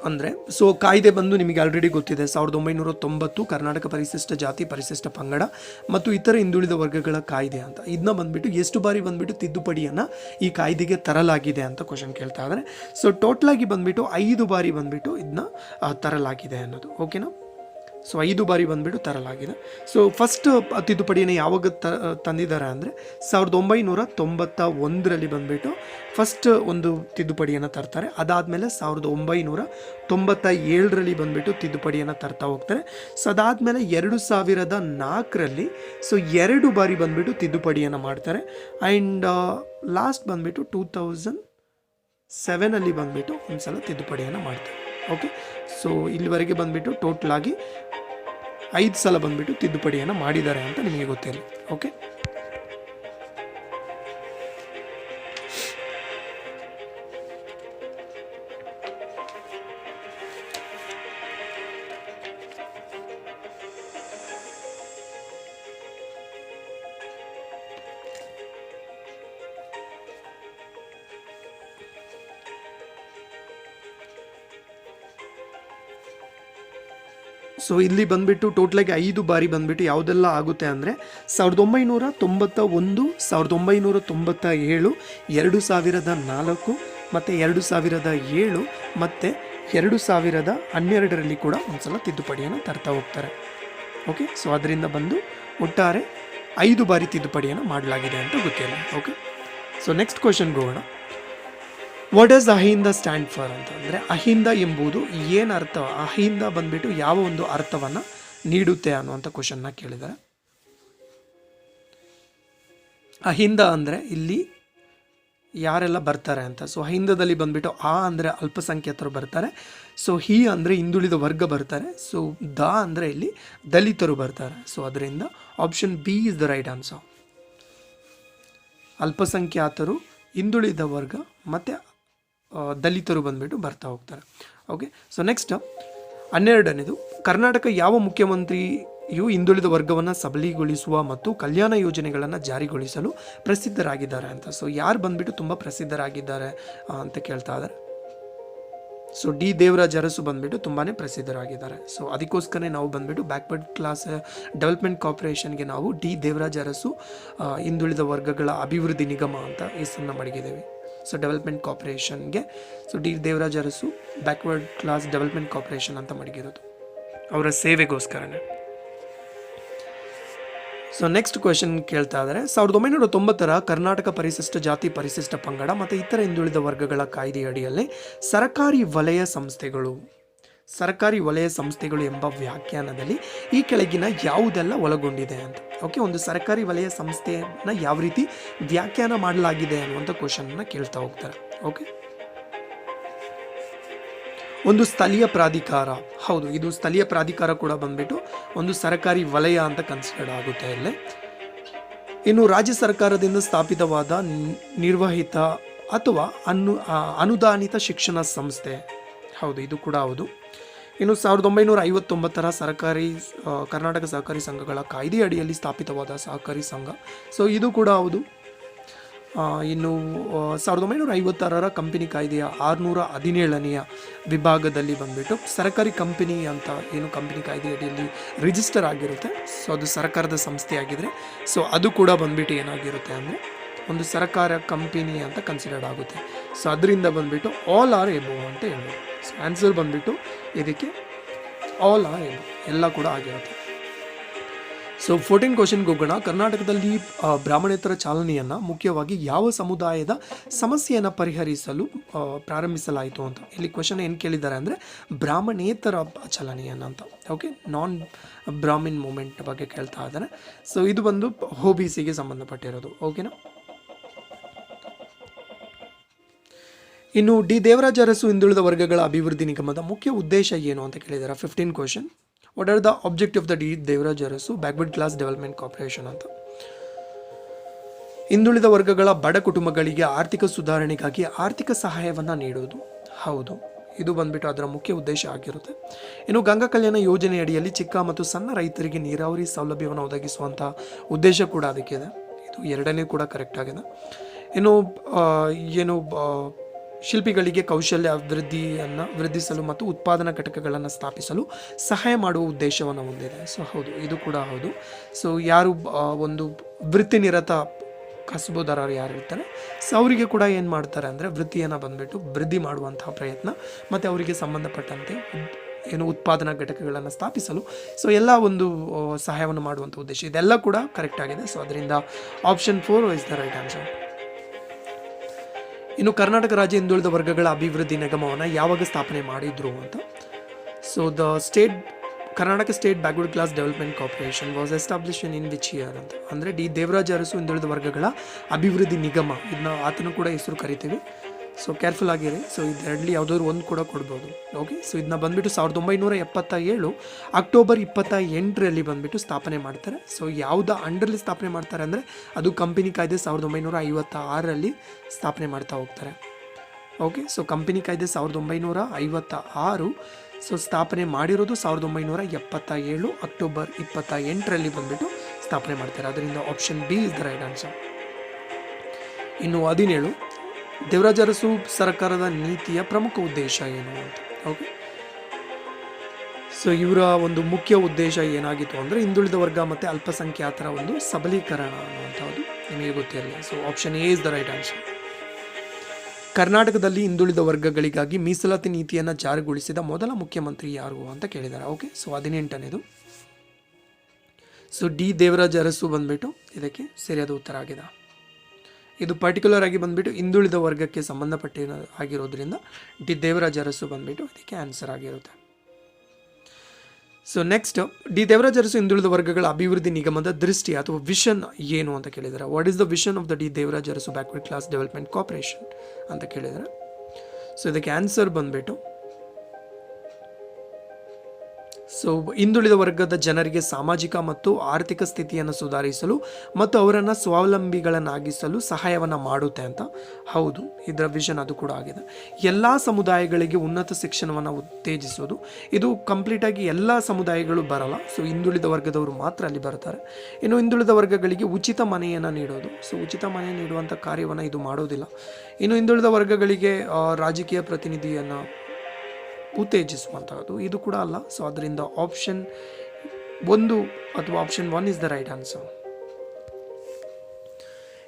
ಅಂದರೆ ಸೊ ಕಾಯ್ದೆ ಬಂದು ನಿಮಗೆ ಆಲ್ರೆಡಿ ಗೊತ್ತಿದೆ, ಸಾವಿರದ ಒಂಬೈನೂರ ತೊಂಬತ್ತು ಕರ್ನಾಟಕ ಪರಿಶಿಷ್ಟ ಜಾತಿ, ಪರಿಶಿಷ್ಟ ಪಂಗಡ ಮತ್ತು ಇತರ ಹಿಂದುಳಿದ ವರ್ಗಗಳ ಕಾಯ್ದೆ ಅಂತ. ಇದನ್ನ ಬಂದುಬಿಟ್ಟು ಎಷ್ಟು ಬಾರಿ ಬಂದುಬಿಟ್ಟು ತಿದ್ದುಪಡಿಯನ್ನು ಈ ಕಾಯ್ದೆಗೆ ತರಲಾಗಿದೆ ಅಂತ ಕ್ವಶನ್ ಕೇಳ್ತಾ ಇದ್ದಾರೆ ಸೊ ಟೋಟಲಾಗಿ ಬಂದ್ಬಿಟ್ಟು ಐದು ಬಾರಿ ಬಂದುಬಿಟ್ಟು ಇದನ್ನ ತರಲಾಗಿದೆ ಅನ್ನೋದು. ಓಕೆನಾ ಸೊ ಐದು ಬಾರಿ ಬಂದ್ಬಿಟ್ಟು ತರಲಾಗಿದೆ. ಸೊ ಫಸ್ಟ್ ತಿದ್ದುಪಡಿಯನ್ನು ಯಾವಾಗ ತ, ತಂದಿದ್ದಾರೆ ಅಂದರೆ ಸಾವಿರದ ಒಂಬೈನೂರ ತೊಂಬತ್ತ ಒಂದರಲ್ಲಿ ಬಂದುಬಿಟ್ಟು ಫಸ್ಟ್ ಒಂದು ತಿದ್ದುಪಡಿಯನ್ನು ತರ್ತಾರೆ. ಅದಾದಮೇಲೆ ಸಾವಿರದ ಒಂಬೈನೂರ ತೊಂಬತ್ತ ಏಳರಲ್ಲಿ ಬಂದುಬಿಟ್ಟು ತಿದ್ದುಪಡಿಯನ್ನು ತರ್ತಾ ಹೋಗ್ತಾರೆ. ಸೊ ಅದಾದಮೇಲೆ ಎರಡು ಸಾವಿರದ ನಾಲ್ಕರಲ್ಲಿ ಸೊ ಎರಡು ಬಾರಿ ಬಂದುಬಿಟ್ಟು ತಿದ್ದುಪಡಿಯನ್ನು ಮಾಡ್ತಾರೆ. ಆ್ಯಂಡ್ ಲಾಸ್ಟ್ ಬಂದುಬಿಟ್ಟು ಟೂ ತೌಸಂಡ್ ಸೆವೆನಲ್ಲಿ ಬಂದ್ಬಿಟ್ಟು ಒಂದ್ಸಲ ತಿದ್ದುಪಡಿಯನ್ನು ಮಾಡ್ತಾರೆ. ಓಕೆ ಸೊ ಇಲ್ಲಿವರೆಗೆ ಬಂದುಬಿಟ್ಟು ಟೋಟಲಾಗಿ ಐದು ಸಲ ಬಂದುಬಿಟ್ಟು ತಿದ್ದುಪಡಿಯನ್ನು ಮಾಡಿದ್ದಾರೆ ಅಂತ ನಿಮಗೆ ಗೊತ್ತಿರಲಿ ಓಕೆ ಸೊ ಇಲ್ಲಿ ಬಂದುಬಿಟ್ಟು ಟೋಟಲಾಗಿ ಐದು ಬಾರಿ ಬಂದ್ಬಿಟ್ಟು ಯಾವುದೆಲ್ಲ ಆಗುತ್ತೆ ಅಂದರೆ ಸಾವಿರದ ಒಂಬೈನೂರ ತೊಂಬತ್ತ ಒಂದು ಸಾವಿರದ ಒಂಬೈನೂರ ತೊಂಬತ್ತ ಏಳು ಎರಡು ಸಾವಿರದ ನಾಲ್ಕು ಮತ್ತು ಎರಡು ಸಾವಿರದ ಏಳು ಮತ್ತು ಎರಡು ಸಾವಿರದ ಹನ್ನೆರಡರಲ್ಲಿ ಕೂಡ ಒಂದ್ಸಲ ತಿದ್ದುಪಡಿಯನ್ನು ತರ್ತಾ ಹೋಗ್ತಾರೆ. ಓಕೆ ಸೊ ಅದರಿಂದ ಬಂದು ಒಟ್ಟಾರೆ ಐದು ಬಾರಿ ತಿದ್ದುಪಡಿಯನ್ನು ಮಾಡಲಾಗಿದೆ ಅಂತ ಗೊತ್ತಿಲ್ಲ. ಓಕೆ ಸೊ ನೆಕ್ಸ್ಟ್ ಕ್ವಶನ್ಗೆ ಹೋಗೋಣ. What does AHINDA stand for ಅಂತ ಅಂದರೆ ಅಹಿಂದ ಎಂಬುದು ಏನು ಅರ್ಥ, ಅಹಿಂದ ಬಂದ್ಬಿಟ್ಟು ಯಾವ ಒಂದು ಅರ್ಥವನ್ನು ನೀಡುತ್ತೆ ಅನ್ನುವಂಥ ಕ್ವಶನ್ನ ಕೇಳಿದ್ದಾರೆ ಅಹಿಂದ ಅಂದರೆ ಇಲ್ಲಿ ಯಾರೆಲ್ಲ ಬರ್ತಾರೆ ಅಂತ. ಸೊ ಅಹಿಂದದಲ್ಲಿ ಬಂದ್ಬಿಟ್ಟು ಆ ಅಂದರೆ ಅಲ್ಪಸಂಖ್ಯಾತರು ಬರ್ತಾರೆ. ಸೊ ಹಿ ಅಂದರೆ ಹಿಂದುಳಿದ ವರ್ಗ ಬರ್ತಾರೆ. ಸೊ ದ ಅಂದರೆ ಇಲ್ಲಿ ದಲಿತರು ಬರ್ತಾರೆ. ಸೊ ಅದರಿಂದ option B is the right answer ಅಲ್ಪಸಂಖ್ಯಾತರು, ಹಿಂದುಳಿದ ವರ್ಗ ಮತ್ತು ದಲಿತರು ಬಂದ್ಬಿಟ್ಟು ಬರ್ತಾ ಹೋಗ್ತಾರೆ. ಓಕೆ ಸೊ ನೆಕ್ಸ್ಟ್ ಹನ್ನೆರಡನೇದು, ಕರ್ನಾಟಕ ಯಾವ ಮುಖ್ಯಮಂತ್ರಿಯು ಹಿಂದುಳಿದ ವರ್ಗವನ್ನು ಸಬಲೀಗೊಳಿಸುವ ಮತ್ತು ಕಲ್ಯಾಣ ಯೋಜನೆಗಳನ್ನು ಜಾರಿಗೊಳಿಸಲು ಪ್ರಸಿದ್ಧರಾಗಿದ್ದಾರೆ ಅಂತ. ಸೊ ಯಾರು ಬಂದ್ಬಿಟ್ಟು ತುಂಬ ಪ್ರಸಿದ್ಧರಾಗಿದ್ದಾರೆ ಅಂತ ಕೇಳ್ತಾ ಇದ್ದಾರೆ. ಸೊ ಡಿ ದೇವರಾಜ್ ಅರಸು ಬಂದ್ಬಿಟ್ಟು ತುಂಬಾ ಪ್ರಸಿದ್ಧರಾಗಿದ್ದಾರೆ. ಸೊ ಅದಕ್ಕೋಸ್ಕರನೇ ನಾವು ಬಂದ್ಬಿಟ್ಟು ಬ್ಯಾಕ್ವರ್ಡ್ ಕ್ಲಾಸ್ ಡೆವಲಪ್ಮೆಂಟ್ ಕಾರ್ಪೊರೇಷನ್ಗೆ ನಾವು ಡಿ ದೇವರಾಜ್ ಅರಸು ಹಿಂದುಳಿದ ವರ್ಗಗಳ ಅಭಿವೃದ್ಧಿ ನಿಗಮ ಅಂತ ಹೆಸರನ್ನ ಮಡಗಿದ್ದೇವೆ so development ಕಾರ್ಪೊರೇಷನ್ಗೆ so D Devaraj Urs backward class development corporation ಅಂತ ಮಡಗಿರೋದು. ಅವರ ಸೇವೆಗೋಸ್ಕರನೇ. ಸೊ ನೆಕ್ಸ್ಟ್ ಕ್ವೆಶನ್ ಕೇಳ್ತಾ ಇದ್ದಾರೆ ಸಾವಿರದ ಒಂಬೈನೂರ ತೊಂಬತ್ತರ ಕರ್ನಾಟಕ ಪರಿಶಿಷ್ಟ ಜಾತಿ ಪರಿಶಿಷ್ಟ ಪಂಗಡ ಮತ್ತು ಇತರ ಹಿಂದುಳಿದ ವರ್ಗಗಳ ಕಾಯ್ದೆಯಡಿಯಲ್ಲಿ ಸರ್ಕಾರಿ ವಲಯ ಸಂಸ್ಥೆಗಳು. ಸರ್ಕಾರಿ ವಲಯ ಸಂಸ್ಥೆಗಳು ಎಂಬ ವ್ಯಾಖ್ಯಾನದಲ್ಲಿ ಈ ಕೆಳಗಿನ ಯಾವುದೆಲ್ಲ ಒಳಗೊಂಡಿದೆ ಅಂತ. ಓಕೆ ಒಂದು ಸರ್ಕಾರಿ ವಲಯ ಸಂಸ್ಥೆಯನ್ನು ಯಾವ ರೀತಿ ವ್ಯಾಖ್ಯಾನ ಮಾಡಲಾಗಿದೆ ಅನ್ನುವಂಥ ಕ್ವಶನ್ನ ಕೇಳ್ತಾ ಹೋಗ್ತಾರೆ. ಓಕೆ ಒಂದು ಸ್ಥಳೀಯ ಪ್ರಾಧಿಕಾರ, ಹೌದು, ಇದು ಸ್ಥಳೀಯ ಪ್ರಾಧಿಕಾರ ಕೂಡ ಬಂದ್ಬಿಟ್ಟು ಒಂದು ಸರ್ಕಾರಿ ವಲಯ ಅಂತ ಕನ್ಸಿಡರ್ ಆಗುತ್ತೆ ಇಲ್ಲೇ. ಇನ್ನು ರಾಜ್ಯ ಸರ್ಕಾರದಿಂದ ಸ್ಥಾಪಿತವಾದ ನಿರ್ವಹಿತ ಅಥವಾ ಅನು ಅನುದಾನಿತ ಶಿಕ್ಷಣ ಸಂಸ್ಥೆ ಹೌದು, ಇದು ಕೂಡ ಹೌದು. ಇನ್ನು ಸಾವಿರದ ಒಂಬೈನೂರ ಐವತ್ತೊಂಬತ್ತರ ಸರ್ಕಾರಿ ಕರ್ನಾಟಕ ಸಹಕಾರಿ ಸಂಘಗಳ ಕಾಯ್ದೆ ಅಡಿಯಲ್ಲಿ ಸ್ಥಾಪಿತವಾದ ಸಹಕಾರಿ ಸಂಘ. ಸೊ ಇದು ಕೂಡ ಹೌದು. ಇನ್ನು ಸಾವಿರದ ಒಂಬೈನೂರ ಐವತ್ತಾರರ ಕಂಪನಿ ಕಾಯ್ದೆಯ ಆರುನೂರ ಹದಿನೇಳನೆಯ ವಿಭಾಗದಲ್ಲಿ ಬಂದ್ಬಿಟ್ಟು ಸರ್ಕಾರಿ ಕಂಪನಿ ಅಂತ ಏನು ಕಂಪನಿ ಕಾಯ್ದೆ ಅಡಿಯಲ್ಲಿ ರಿಜಿಸ್ಟರ್ ಆಗಿರುತ್ತೆ. ಸೊ ಅದು ಸರ್ಕಾರದ ಸಂಸ್ಥೆ ಆಗಿದ್ರೆ ಸೊ ಅದು ಕೂಡ ಬಂದ್ಬಿಟ್ಟು ಏನಾಗಿರುತ್ತೆ ಅಂದರೆ, ಒಂದು ಸರ್ಕಾರ ಕಂಪನಿ ಅಂತ ಕನ್ಸಿಡರ್ಡ್ ಆಗುತ್ತೆ. ಸೊ ಅದರಿಂದ ಬಂದ್ಬಿಟ್ಟು ಆಲ್ ಆರ್ ಎಬೋ ಅಂತ ಹೇಳ್ಬೋದು. ಆನ್ಸರ್ ಬಂದ್ಬಿಟ್ಟು ಇದಕ್ಕೆ ಆಲ್ ಎಬೋ ಎಲ್ಲ ಕೂಡ ಆಗಿರುತ್ತೆ. ಸೊ ಫೋರ್ಟೀನ್ ಕ್ವಶನ್ಗೆ ಹೋಗೋಣ ಕರ್ನಾಟಕದಲ್ಲಿ ಬ್ರಾಹ್ಮಣೇತರ ಚಾಲನೆಯನ್ನು ಮುಖ್ಯವಾಗಿ ಯಾವ ಸಮುದಾಯದ ಸಮಸ್ಯೆಯನ್ನು ಪರಿಹರಿಸಲು ಪ್ರಾರಂಭಿಸಲಾಯಿತು ಅಂತ. ಇಲ್ಲಿ ಕ್ವಶನ್ ಏನು ಕೇಳಿದ್ದಾರೆ ಅಂದರೆ, ಬ್ರಾಹ್ಮಣೇತರ ಚಲನೆಯನ್ನು ಅಂತ. ಓಕೆ ನಾನ್ ಬ್ರಾಹ್ಮಿನ್ ಮೂಮೆಂಟ್ ಬಗ್ಗೆ ಕೇಳ್ತಾ ಇದ್ದಾರೆ. ಸೊ ಇದು ಬಂದು ಒ ಬಿ ಸಿಗೆ ಸಂಬಂಧಪಟ್ಟಿರೋದು ಓಕೆನಾ ಇನ್ನು ಡಿ ದೇವರಾಜ ಅರಸು ಹಿಂದುಳಿದ ವರ್ಗಗಳ ಅಭಿವೃದ್ಧಿ ನಿಗಮದ ಮುಖ್ಯ ಉದ್ದೇಶ ಏನು ಅಂತ ಕೇಳಿದ್ದಾರೆ fifteen question what are the object of the D Devaraja Urs? Backward class development corporation ಅಂತ. ಹಿಂದುಳಿದ ವರ್ಗಗಳ ಬಡ ಕುಟುಂಬಗಳಿಗೆ ಆರ್ಥಿಕ ಸುಧಾರಣೆಗಾಗಿ ಆರ್ಥಿಕ ಸಹಾಯವನ್ನು ನೀಡುವುದು. ಹೌದು, ಇದು ಬಂದ್ಬಿಟ್ಟು ಅದರ ಮುಖ್ಯ ಉದ್ದೇಶ ಆಗಿರುತ್ತೆ. ಇನ್ನು ಗಂಗಾ ಕಲ್ಯಾಣ ಯೋಜನೆಯಡಿಯಲ್ಲಿ ಚಿಕ್ಕ ಮತ್ತು ಸಣ್ಣ ರೈತರಿಗೆ ನೀರಾವರಿ ಸೌಲಭ್ಯವನ್ನು ಒದಗಿಸುವಂಥ ಉದ್ದೇಶ ಕೂಡ ಅದಕ್ಕಿದೆ ಇದು. ಎರಡನೇ ಕೂಡ ಕರೆಕ್ಟ್ ಆಗಿದೆ. ಇನ್ನು ಏನು ಶಿಲ್ಪಿಗಳಿಗೆ ಕೌಶಲ್ಯ ಅಭಿವೃದ್ಧಿಯನ್ನು ವೃದ್ಧಿಸಲು ಮತ್ತು ಉತ್ಪಾದನಾ ಘಟಕಗಳನ್ನು ಸ್ಥಾಪಿಸಲು ಸಹಾಯ ಮಾಡುವ ಉದ್ದೇಶವನ್ನು ಹೊಂದಿದೆ. ಸೊ ಹೌದು, ಇದು ಕೂಡ ಹೌದು. ಸೊ ಯಾರು ಒಂದು ವೃತ್ತಿನಿರತ ಕಸಬುದಾರರು ಯಾರು ಇರ್ತಾರೆ, ಸೊ ಅವರಿಗೆ ಕೂಡ ಏನು ಮಾಡ್ತಾರೆ ಅಂದರೆ ವೃತ್ತಿಯನ್ನು ಬಂದುಬಿಟ್ಟು ವೃದ್ಧಿ ಮಾಡುವಂತಹ ಪ್ರಯತ್ನ ಮತ್ತು ಅವರಿಗೆ ಸಂಬಂಧಪಟ್ಟಂತೆ ಏನು ಉತ್ಪಾದನಾ ಘಟಕಗಳನ್ನು ಸ್ಥಾಪಿಸಲು, ಸೊ ಎಲ್ಲ ಒಂದು ಸಹಾಯವನ್ನು ಮಾಡುವಂಥ ಉದ್ದೇಶ. ಇದೆಲ್ಲ ಕೂಡ ಕರೆಕ್ಟ್ ಆಗಿದೆ. ಸೊ ಅದರಿಂದ option four is the right answer ಇನ್ನು ಕರ್ನಾಟಕ ರಾಜ್ಯ ಹಿಂದುಳಿದ ವರ್ಗಗಳ ಅಭಿವೃದ್ಧಿ ನಿಗಮವನ್ನು ಯಾವಾಗ ಸ್ಥಾಪನೆ ಮಾಡಿದ್ರು ಅಂತ? So the state Karnataka state backward class development corporation was established in which year ಅಂತ? ಅಂದರೆ ಡಿ ದೇವರಾಜ ಅರಸು ಹಿಂದುಳಿದ ವರ್ಗಗಳ ಅಭಿವೃದ್ಧಿ ನಿಗಮ ಇದನ್ನ ಆತನು ಕೂಡ ಹೆಸರು ಕರಿತೀವಿ. ಸೊ ಕೇರ್ಫುಲ್ ಆಗಿರಿ. ಸೊ ಇದರಲ್ಲಿ ಯಾವುದಾದ್ರು ಒಂದು ಕೂಡ ಕೊಡ್ಬೋದು. ಓಕೆ ಸೊ ಇದನ್ನ ಬಂದ್ಬಿಟ್ಟು ಸಾವಿರದ ಒಂಬೈನೂರ ಎಪ್ಪತ್ತ ಏಳು ಅಕ್ಟೋಬರ್ ಇಪ್ಪತ್ತ ಎಂಟರಲ್ಲಿ ಬಂದುಬಿಟ್ಟು ಸ್ಥಾಪನೆ ಮಾಡ್ತಾರೆ. ಸೊ ಯಾವುದ ಅಂಡರ್ಲಿ ಸ್ಥಾಪನೆ ಮಾಡ್ತಾರೆ ಅಂದರೆ ಅದು ಕಂಪನಿ ಕಾಯ್ದೆ ಸಾವಿರದ ಒಂಬೈನೂರ ಐವತ್ತ ಆರರಲ್ಲಿ ಸ್ಥಾಪನೆ ಮಾಡ್ತಾ ಹೋಗ್ತಾರೆ. ಓಕೆ ಸೊ ಕಂಪನಿ ಕಾಯ್ದೆ ಸಾವಿರದ ಒಂಬೈನೂರ ಐವತ್ತ ಆರು ಸೊ ಸ್ಥಾಪನೆ ಮಾಡಿರೋದು ಸಾವಿರದ ಒಂಬೈನೂರ ಎಪ್ಪತ್ತ ಏಳು ಅಕ್ಟೋಬರ್ ಇಪ್ಪತ್ತ ಎಂಟರಲ್ಲಿ ಬಂದುಬಿಟ್ಟು ಸ್ಥಾಪನೆ ಮಾಡ್ತಾರೆ. ಅದರಿಂದ option B is the right answer ಇನ್ನು ಹದಿನೇಳು. ದೇವರಾಜ ಅರಸು ಸರ್ಕಾರದ ನೀತಿಯ ಪ್ರಮುಖ ಉದ್ದೇಶ ಏನು ಅಂತ. ಓಕೆ ಸೊ ಇವರ ಒಂದು ಮುಖ್ಯ ಉದ್ದೇಶ ಏನಾಗಿತ್ತು ಅಂದರೆ ಹಿಂದುಳಿದ ವರ್ಗ ಮತ್ತು ಅಲ್ಪಸಂಖ್ಯಾತರ ಒಂದು ಸಬಲೀಕರಣ ಅನ್ನುವಂಥದ್ದು ನಿಮಗೆ ಗೊತ್ತಿರಲಿಲ್ಲ so option A is the right answer ಕರ್ನಾಟಕದಲ್ಲಿ ಹಿಂದುಳಿದ ವರ್ಗಗಳಿಗಾಗಿ ಮೀಸಲಾತಿ ನೀತಿಯನ್ನು ಜಾರಿಗೊಳಿಸಿದ ಮೊದಲ ಮುಖ್ಯಮಂತ್ರಿ ಯಾರು ಅಂತ ಕೇಳಿದ್ದಾರೆ ಓಕೆ ಸೊ ಹದಿನೆಂಟನೇದು. ಸೊ ಡಿ ದೇವರಾಜ ಅರಸು ಬಂದ್ಬಿಟ್ಟು ಇದಕ್ಕೆ ಸರಿಯಾದ ಉತ್ತರ ಆಗಿದೆ. ಇದು ಪರ್ಟಿಕ್ಯುಲರ್ ಆಗಿ ಬಂದ್ಬಿಟ್ಟು ಹಿಂದುಳಿದ ವರ್ಗಕ್ಕೆ ಸಂಬಂಧಪಟ್ಟ ಆಗಿರೋದ್ರಿಂದ ಡಿ ದೇವರಾಜ ಅರಸು ಬಂದ್ಬಿಟ್ಟು ಇದಕ್ಕೆ ಆನ್ಸರ್ ಆಗಿರುತ್ತೆ. So next D Devaraja Arasu ಹಿಂದುಳಿದ ವರ್ಗಗಳ ಅಭಿವೃದ್ಧಿ ನಿಗಮದ ದೃಷ್ಟಿ ಅಥವಾ ವಿಷನ್ ಏನು ಅಂತ ಕೇಳಿದ್ದಾರೆ what is the vision of the D Devaraja Urs backward class development corporation ಅಂತ ಕೇಳಿದ್ದಾರೆ ಸೊ ಇದಕ್ಕೆ ಆನ್ಸರ್ ಬಂದ್ಬಿಟ್ಟು ಸೊ ಹಿಂದುಳಿದ ವರ್ಗದ ಜನರಿಗೆ ಸಾಮಾಜಿಕ ಮತ್ತು ಆರ್ಥಿಕ ಸ್ಥಿತಿಯನ್ನು ಸುಧಾರಿಸಲು ಮತ್ತು ಅವರನ್ನು ಸ್ವಾವಲಂಬಿಗಳನ್ನಾಗಿಸಲು ಸಹಾಯವನ್ನು ಮಾಡುತ್ತೆ ಅಂತ. ಹೌದು, ಇದರ ವಿಷನ್ ಅದು ಕೂಡ ಆಗಿದೆ. ಎಲ್ಲ ಸಮುದಾಯಗಳಿಗೆ ಉನ್ನತ ಶಿಕ್ಷಣವನ್ನು ಉತ್ತೇಜಿಸೋದು ಇದು ಕಂಪ್ಲೀಟಾಗಿ ಎಲ್ಲ ಸಮುದಾಯಗಳು ಬರಲ್ಲ. ಸೊ ಹಿಂದುಳಿದ ವರ್ಗದವರು ಮಾತ್ರ ಅಲ್ಲಿ ಬರ್ತಾರೆ. ಇನ್ನು ಹಿಂದುಳಿದ ವರ್ಗಗಳಿಗೆ ಉಚಿತ ಮನೆಯನ್ನು ನೀಡೋದು. ಸೊ ಉಚಿತ ಮನೆ ನೀಡುವಂಥ ಕಾರ್ಯವನ್ನು ಇದು ಮಾಡೋದಿಲ್ಲ. ಇನ್ನು ಹಿಂದುಳಿದ ವರ್ಗಗಳಿಗೆ ರಾಜಕೀಯ ಪ್ರತಿನಿಧಿಯನ್ನು ಉತ್ತೇಜಿಸುವಂಥದ್ದು. ಇದು ಕೂಡ ಅಲ್ಲ. ಸೊ ಅದರಿಂದ ಆಪ್ಷನ್ ಒಂದು ಅಥವಾ option one is the right answer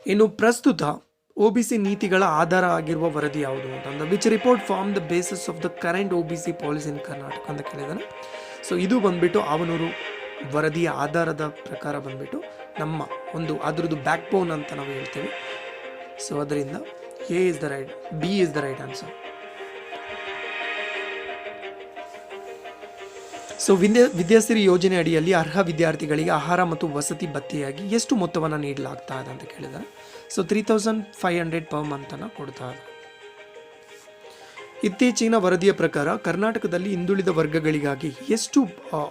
ಇನ್ನು ಪ್ರಸ್ತುತ ಒ ಬಿ ಸಿ ನೀತಿಗಳ ಆಧಾರ ಆಗಿರುವ ವರದಿ ಯಾವುದು ಅಂತಂದ್ರೆ which report form the basis of the current O B C policy in Karnataka ಅಂತ ಕೇಳಿದಾನೆ. ಸೊ ಇದು ಬಂದ್ಬಿಟ್ಟು ಅವನೂರು ವರದಿಯ ಆಧಾರದ ಪ್ರಕಾರ ಬಂದ್ಬಿಟ್ಟು ನಮ್ಮ ಒಂದು ಅದರದ್ದು ಬ್ಯಾಕ್ ಬೋನ್ ಅಂತ ನಾವು ಹೇಳ್ತೇವೆ. ಸೊ ಅದರಿಂದ A is the right B is the right answer so Vidya, Vidyasiri ಯೋಜನೆ ಅಡಿಯಲ್ಲಿ ಅರ್ಹ ವಿದ್ಯಾರ್ಥಿಗಳಿಗೆ ಆಹಾರ ಮತ್ತು ವಸತಿ ಭತ್ತೆಯಾಗಿ ಎಷ್ಟು ಮೊತ್ತವನ್ನು ನೀಡಲಾಗ್ತಾ ಇದೆ ಅಂತ ಕೇಳಿದ್ದಾರೆ so three thousand five hundred per ಮಂತನ್ನು ಕೊಡ್ತಾ ಇದೆ ಇತ್ತೀಚಿನ ವರದಿಯ ಪ್ರಕಾರ ಕರ್ನಾಟಕದಲ್ಲಿ ಹಿಂದುಳಿದ ವರ್ಗಗಳಿಗಾಗಿ ಎಷ್ಟು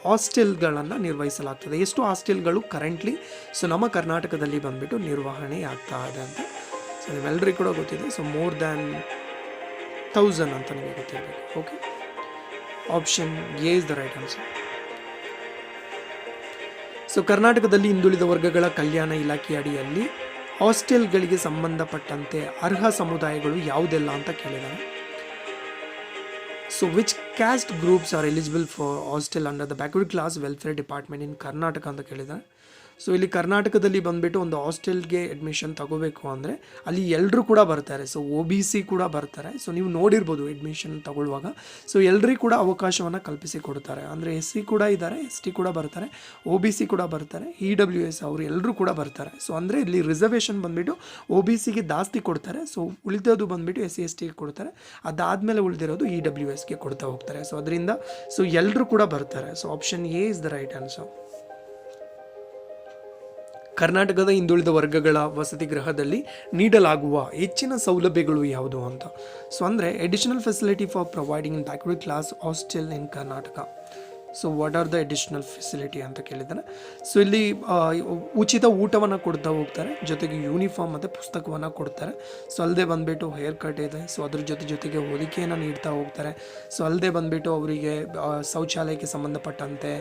ಹಾಸ್ಟೆಲ್ಗಳನ್ನು ನಿರ್ವಹಿಸಲಾಗ್ತದೆ. ಎಷ್ಟು ಹಾಸ್ಟೆಲ್ಗಳು ಕರೆಂಟ್ಲಿ ಸೊ ನಮ್ಮ ಕರ್ನಾಟಕದಲ್ಲಿ ಬಂದ್ಬಿಟ್ಟು ನಿರ್ವಹಣೆ ಆಗ್ತಾ ಇದೆ ಅಂತ. ಸೊ ನಿಮ್ಮೆಲ್ಲರಿಗೂ ಕೂಡ ಗೊತ್ತಿದೆ. ಸೊ ಮೋರ್ ದ್ಯಾನ್ ಥೌಸಂಡ್ ಅಂತ ನಿಮಗೆ ಗೊತ್ತಿರಬೇಕು. Okay option A is the right answer so ಕರ್ನಾಟಕದಲ್ಲಿ ಹಿಂದುಳಿದ ವರ್ಗಗಳ ಕಲ್ಯಾಣ ಇಲಾಖೆ ಅಡಿಯಲ್ಲಿ ಹಾಸ್ಟೆಲ್ಗಳಿಗೆ ಸಂಬಂಧಪಟ್ಟಂತೆ ಅರ್ಹ ಸಮುದಾಯಗಳು ಯಾವುದೆಲ್ಲ ಅಂತ ಕೇಳಿದ್ದಾರೆ so which caste groups are eligible for hostel under the backward class welfare department in Karnataka ಅಂತ ಕೇಳಿದ್ದಾರೆ ಸೊ ಇಲ್ಲಿ ಕರ್ನಾಟಕದಲ್ಲಿ ಬಂದುಬಿಟ್ಟು ಒಂದು ಹಾಸ್ಟೆಲ್ಗೆ ಅಡ್ಮಿಷನ್ ತಗೋಬೇಕು ಅಂದರೆ ಅಲ್ಲಿ ಎಲ್ಲರೂ ಕೂಡ ಬರ್ತಾರೆ. ಸೊ ಒ ಬಿ ಸಿ ಕೂಡ ಬರ್ತಾರೆ. ಸೊ ನೀವು ನೋಡಿರ್ಬೋದು ಅಡ್ಮಿಷನ್ ತಗೊಳ್ಳುವಾಗ. ಸೊ ಎಲ್ಲರಿಗೂ ಕೂಡ ಅವಕಾಶವನ್ನು ಕಲ್ಪಿಸಿ ಕೊಡ್ತಾರೆ. ಅಂದರೆ ಎಸ್ ಸಿ ಕೂಡ ಇದ್ದಾರೆ, ಎಸ್ ಟಿ ಕೂಡ ಬರ್ತಾರೆ ಒ ಬಿ ಸಿ ಕೂಡ ಬರ್ತಾರೆ ಇ ಡಬ್ಲ್ಯೂ ಎಸ್ ಅವರು ಎಲ್ಲರೂ ಕೂಡ ಬರ್ತಾರೆ. ಸೊ ಅಂದರೆ ಇಲ್ಲಿ ರಿಸರ್ವೇಷನ್ ಬಂದುಬಿಟ್ಟು ಒ ಬಿ ಸಿಗೆ ಜಾಸ್ತಿ ಕೊಡ್ತಾರೆ. ಸೊ ಉಳಿದೋದು ಬಂದುಬಿಟ್ಟು ಎಸ್ ಸಿ, ಎಸ್ ಟಿಗೆ ಕೊಡ್ತಾರೆ. ಅದಾದಮೇಲೆ ಉಳಿದಿರೋದು ಇ ಡಬ್ಲ್ಯೂ ಎಸ್ಗೆ ಕೊಡ್ತಾ ಹೋಗ್ತಾರೆ. ಸೊ ಅದರಿಂದ ಸೊ ಎಲ್ಲರೂ ಕೂಡ ಬರ್ತಾರೆ. So option A is the right answer ಕರ್ನಾಟಕದ ಹಿಂದುಳಿದ ವರ್ಗಗಳ ವಸತಿ ಗೃಹದಲ್ಲಿ ನೀಡಲಾಗುವ ಹೆಚ್ಚಿನ ಸೌಲಭ್ಯಗಳು ಯಾವುದು ಅಂತ. ಸೊ ಅಂದರೆ additional facility for providing backward class hostel in Karnataka so what are the additional facility ಅಂತ ಕೇಳಿದ್ದಾರೆ ಸೊ ಇಲ್ಲಿ ಉಚಿತ ಊಟವನ್ನು ಕೊಡ್ತಾ ಹೋಗ್ತಾರೆ. ಜೊತೆಗೆ ಯೂನಿಫಾರ್ಮ್ ಮತ್ತು ಪುಸ್ತಕವನ್ನು ಕೊಡ್ತಾರೆ. ಸೊ ಅಲ್ಲದೆ ಬಂದುಬಿಟ್ಟು ಹೇರ್ ಕಟ್ ಇದೆ. ಸೊ ಅದ್ರ ಜೊತೆ ಜೊತೆಗೆ ಹೊದಿಕೆಯನ್ನು ನೀಡ್ತಾ ಹೋಗ್ತಾರೆ. ಸೊ ಅಲ್ಲದೆ ಬಂದುಬಿಟ್ಟು ಅವರಿಗೆ ಶೌಚಾಲಯಕ್ಕೆ ಸಂಬಂಧಪಟ್ಟಂತೆ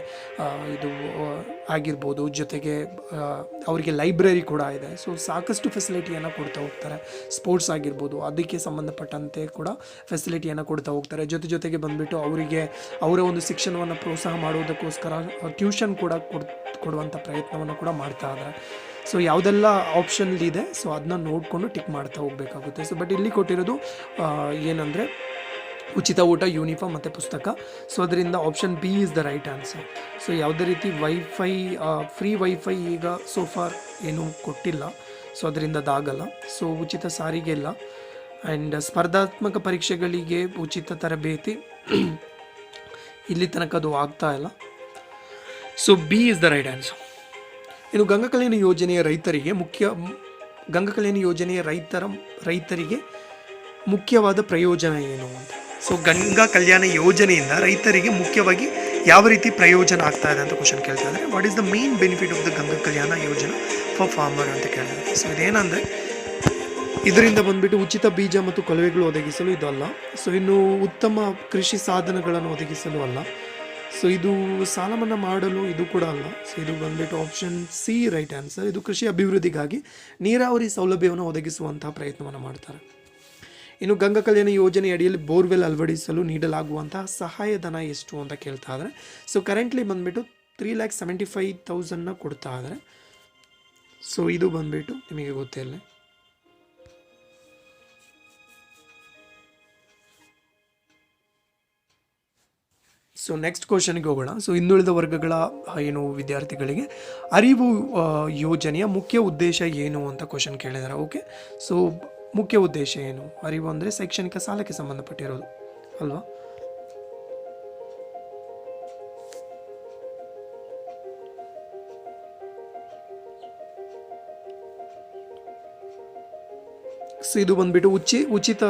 ಇದು ಆಗಿರ್ಬೋದು. ಜೊತೆಗೆ ಅವರಿಗೆ ಲೈಬ್ರರಿ ಕೂಡ ಇದೆ. ಸೊ ಸಾಕಷ್ಟು ಫೆಸಿಲಿಟಿಯನ್ನು ಕೊಡ್ತಾ ಹೋಗ್ತಾರೆ. ಸ್ಪೋರ್ಟ್ಸ್ ಆಗಿರ್ಬೋದು. ಅದಕ್ಕೆ ಸಂಬಂಧಪಟ್ಟಂತೆ ಕೂಡ ಫೆಸಿಲಿಟಿಯನ್ನು ಕೊಡ್ತಾ ಹೋಗ್ತಾರೆ. ಜೊತೆ ಜೊತೆಗೆ ಬಂದುಬಿಟ್ಟು ಅವರಿಗೆ, ಅವರ ಒಂದು ಶಿಕ್ಷಣವನ್ನು ಪ್ರೋತ್ಸಾಹ ಮಾಡುವುದಕ್ಕೋಸ್ಕರ ಟ್ಯೂಷನ್ ಕೂಡ ಕೊಡ್ ಕೊಡುವಂಥ ಪ್ರಯತ್ನವನ್ನು ಕೂಡ ಮಾಡ್ತಾ ಇದ್ದಾರೆ. ಸೊ ಯಾವುದೆಲ್ಲ ಆಪ್ಷನ್ ಇದೆ ಸೊ ಅದನ್ನ ನೋಡಿಕೊಂಡು ಟಿಕ್ ಮಾಡ್ತಾ ಹೋಗಬೇಕಾಗುತ್ತೆ. ಸೊ ಬಟ್ ಇಲ್ಲಿ ಕೊಟ್ಟಿರೋದು ಏನಂದರೆ ಉಚಿತ ಊಟ ಯೂನಿಫಾರ್ಮ್ ಮತ್ತು ಪುಸ್ತಕ. ಸೊ ಅದರಿಂದ option B is the right answer so ಯಾವುದೇ ರೀತಿ ವೈಫೈ ಫ್ರೀ ವೈಫೈ ಈಗ ಸೋಫಾರ್ ಏನೂ ಕೊಟ್ಟಿಲ್ಲ. ಸೊ ಅದರಿಂದ ಅದಾಗಲ್ಲ ಸೊ ಉಚಿತ ಸಾರಿಗೆ ಇಲ್ಲ. ಆ್ಯಂಡ್ ಸ್ಪರ್ಧಾತ್ಮಕ ಪರೀಕ್ಷೆಗಳಿಗೆ ಉಚಿತ ತರಬೇತಿ ಇಲ್ಲಿ ತನಕ ಅದು ಆಗ್ತಾ ಇಲ್ಲ. So B is the right answer ಇದು ಗಂಗಾ ಕಲ್ಯಾಣ ಯೋಜನೆಯ ರೈತರಿಗೆ ಮುಖ್ಯ, ಗಂಗಾ ಕಲ್ಯಾಣ ಯೋಜನೆಯ ರೈತರ, ರೈತರಿಗೆ ಮುಖ್ಯವಾದ ಪ್ರಯೋಜನ ಏನು ಅಂತ. ಸೊ ಗಂಗಾ ಕಲ್ಯಾಣ ಯೋಜನೆಯಿಂದ ರೈತರಿಗೆ ಮುಖ್ಯವಾಗಿ ಯಾವ ರೀತಿ ಪ್ರಯೋಜನ ಆಗ್ತಾ ಇದೆ ಅಂತ ಕ್ವಶನ್ ಕೇಳ್ತಾ ಇದ್ದಾರೆ. What is the main benefit of the Ganga Kalyana Yojana for farmer ಅಂತ ಕೇಳಿದ್ದಾರೆ ಸೊ ಇದೇನಂದರೆ ಇದರಿಂದ ಬಂದ್ಬಿಟ್ಟು ಉಚಿತ ಬೀಜ ಮತ್ತು ಕೊಳವೆಗಳು ಒದಗಿಸಲು ಇದಲ್ಲ. ಸೊ ಇನ್ನು ಉತ್ತಮ ಕೃಷಿ ಸಾಧನಗಳನ್ನು ಒದಗಿಸಲು ಅಲ್ಲ. ಸೊ ಇದು ಸಾಲ ಮನ್ನಾ ಮಾಡಲು ಇದು ಕೂಡ ಅಲ್ಲ. ಸೊ ಇದು ಬಂದ್ಬಿಟ್ಟು ಆಪ್ಷನ್ ಸಿ ರೈಟ್ ಆನ್ಸರ್ ಇದು ಕೃಷಿ ಅಭಿವೃದ್ಧಿಗಾಗಿ ನೀರಾವರಿ ಸೌಲಭ್ಯವನ್ನು ಒದಗಿಸುವಂತಹ ಪ್ರಯತ್ನವನ್ನು ಮಾಡ್ತಾರೆ. ಇನ್ನು ಗಂಗಾ ಕಲ್ಯಾಣ ಯೋಜನೆ ಅಡಿಯಲ್ಲಿ ಬೋರ್ವೆಲ್ ಅಳವಡಿಸಲು ನೀಡಲಾಗುವಂತಹ ಸಹಾಯಧನ ಎಷ್ಟು ಅಂತ ಕೇಳ್ತಾ ಇದ್ದಾರೆ. ಸೊ ಕರೆಂಟ್ಲಿ ಬಂದ್ಬಿಟ್ಟು ತ್ರೀ ಲ್ಯಾಕ್ ಸೆವೆಂಟಿ ಫೈವ್ ಕೊಡ್ತಾ ಇದ್ದಾರೆ. ಸೊ ಇದು ಬಂದ್ಬಿಟ್ಟು ನಿಮಗೆ ಗೊತ್ತಿಲ್ಲ ಸೊ ನೆಕ್ಸ್ಟ್ ಕ್ವಶನ್ಗೆ ಹೋಗೋಣ. ಸೊ ಹಿಂದುಳಿದ ವರ್ಗಗಳ ಏನು ವಿದ್ಯಾರ್ಥಿಗಳಿಗೆ ಅರಿವು ಯೋಜನೆಯ ಮುಖ್ಯ ಉದ್ದೇಶ ಏನು ಅಂತ ಕ್ವಶನ್ ಕೇಳಿದ್ದಾರೆ ಓಕೆ ಸೊ ಮುಖ್ಯ ಉದ್ದೇಶ ಏನು? ಅರಿವು ಅಂದರೆ ಶೈಕ್ಷಣಿಕ ಸಾಲಕ್ಕೆ ಸಂಬಂಧಪಟ್ಟಿರೋದು. ಅಲ್ವಾ? ಸೊ ಇದು ಬಂದ್ಬಿಟ್ಟು ಉಚಿ, ಉಚಿತ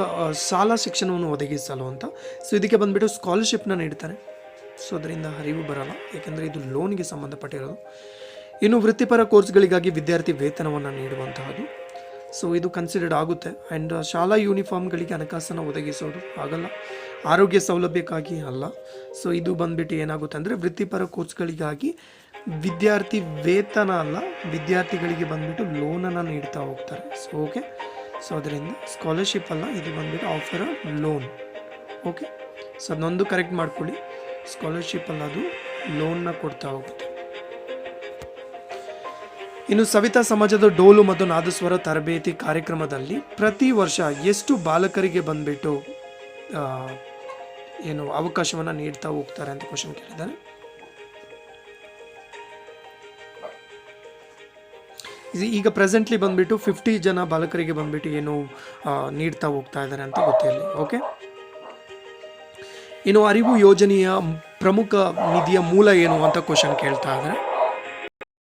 ಶಾಲಾ ಶಿಕ್ಷಣವನ್ನು ಒದಗಿಸಲು ಅಂತ. ಸೊ ಇದಕ್ಕೆ ಬಂದ್ಬಿಟ್ಟು ಸ್ಕಾಲರ್ಶಿಪ್ನ ನೀಡ್ತಾರೆ. ಸೊ ಅದರಿಂದ ಅರಿವು ಬರಲ್ಲ, ಯಾಕೆಂದರೆ ಇದು ಲೋನ್ಗೆ ಸಂಬಂಧಪಟ್ಟಿರೋದು. ಇನ್ನು ವೃತ್ತಿಪರ ಕೋರ್ಸ್ಗಳಿಗಾಗಿ ವಿದ್ಯಾರ್ಥಿ ವೇತನವನ್ನು ನೀಡುವಂತಹದ್ದು. ಸೊ ಇದು ಕನ್ಸಿಡರ್ಡ್ ಆಗುತ್ತೆ. ಆ್ಯಂಡ್ ಶಾಲಾ ಯೂನಿಫಾರ್ಮ್ಗಳಿಗೆ ಹಣಕಾಸನ್ನು ಒದಗಿಸೋದು ಆಗಲ್ಲ. ಆರೋಗ್ಯ ಸೌಲಭ್ಯಕ್ಕಾಗಿ ಅಲ್ಲ. ಸೊ ಇದು ಬಂದ್ಬಿಟ್ಟು ಏನಾಗುತ್ತೆ ಅಂದರೆ ವೃತ್ತಿಪರ ಕೋರ್ಸ್ಗಳಿಗಾಗಿ ವಿದ್ಯಾರ್ಥಿ ವೇತನ ಅಲ್ಲ, ವಿದ್ಯಾರ್ಥಿಗಳಿಗೆ ಬಂದ್ಬಿಟ್ಟು ಲೋನನ್ನು ನೀಡ್ತಾ ಹೋಗ್ತಾರೆ. ಸೊ ಓಕೆ ಸೊ ಅದರಿಂದ ಸ್ಕಾಲರ್ಶಿಪ್ ಅಲ್ಲ, ಇದು ಬಂದ್ಬಿಟ್ಟು ಆಫರ್ ಲೋನ್. ಓಕೆ ಸೊ ಅದನ್ನೊಂದು ಕರೆಕ್ಟ್ ಮಾಡ್ಕೊಳ್ಳಿ. ಸ್ಕಾಲರ್ಶಿಪ್ ಅನ್ನೋದು ಅದು ಲೋನ್ನ ಕೊಡ್ತಾ ಹೋಗುತ್ತೆ. ಇನ್ನು ಸವಿತಾ ಸಮಾಜದ ಡೋಲು ಮತ್ತು ನಾದಸ್ವರ ತರಬೇತಿ ಕಾರ್ಯಕ್ರಮದಲ್ಲಿ ಪ್ರತಿ ವರ್ಷ ಎಷ್ಟು ಬಾಲಕರಿಗೆ ಬಂದ್ಬಿಟ್ಟು ಏನು ಅವಕಾಶವನ್ನು ನೀಡ್ತಾ ಹೋಗ್ತಾರೆ ಅಂತ ಕ್ವಶನ್ ಕೇಳಿದ್ದಾರೆ ಈಗ ಪ್ರೆಸೆಂಟ್ಲಿ ಬಂದ್ಬಿಟ್ಟು ಫಿಫ್ಟಿ ಜನ ಬಾಲಕರಿಗೆ ಬಂದ್ಬಿಟ್ಟು ಏನು ನೀಡ್ತಾ ಹೋಗ್ತಾ ಇದ್ದಾರೆ ಅಂತ ಗೊತ್ತಿರಲಿ ಓಕೆ ಇನ್ನು ಅರಿವು ಯೋಜನೆಯ ಪ್ರಮುಖ ನಿಧಿಯ ಮೂಲ ಏನು ಅಂತ ಕ್ವಶನ್ ಕೇಳ್ತಾ ಇದ್ದಾರೆ.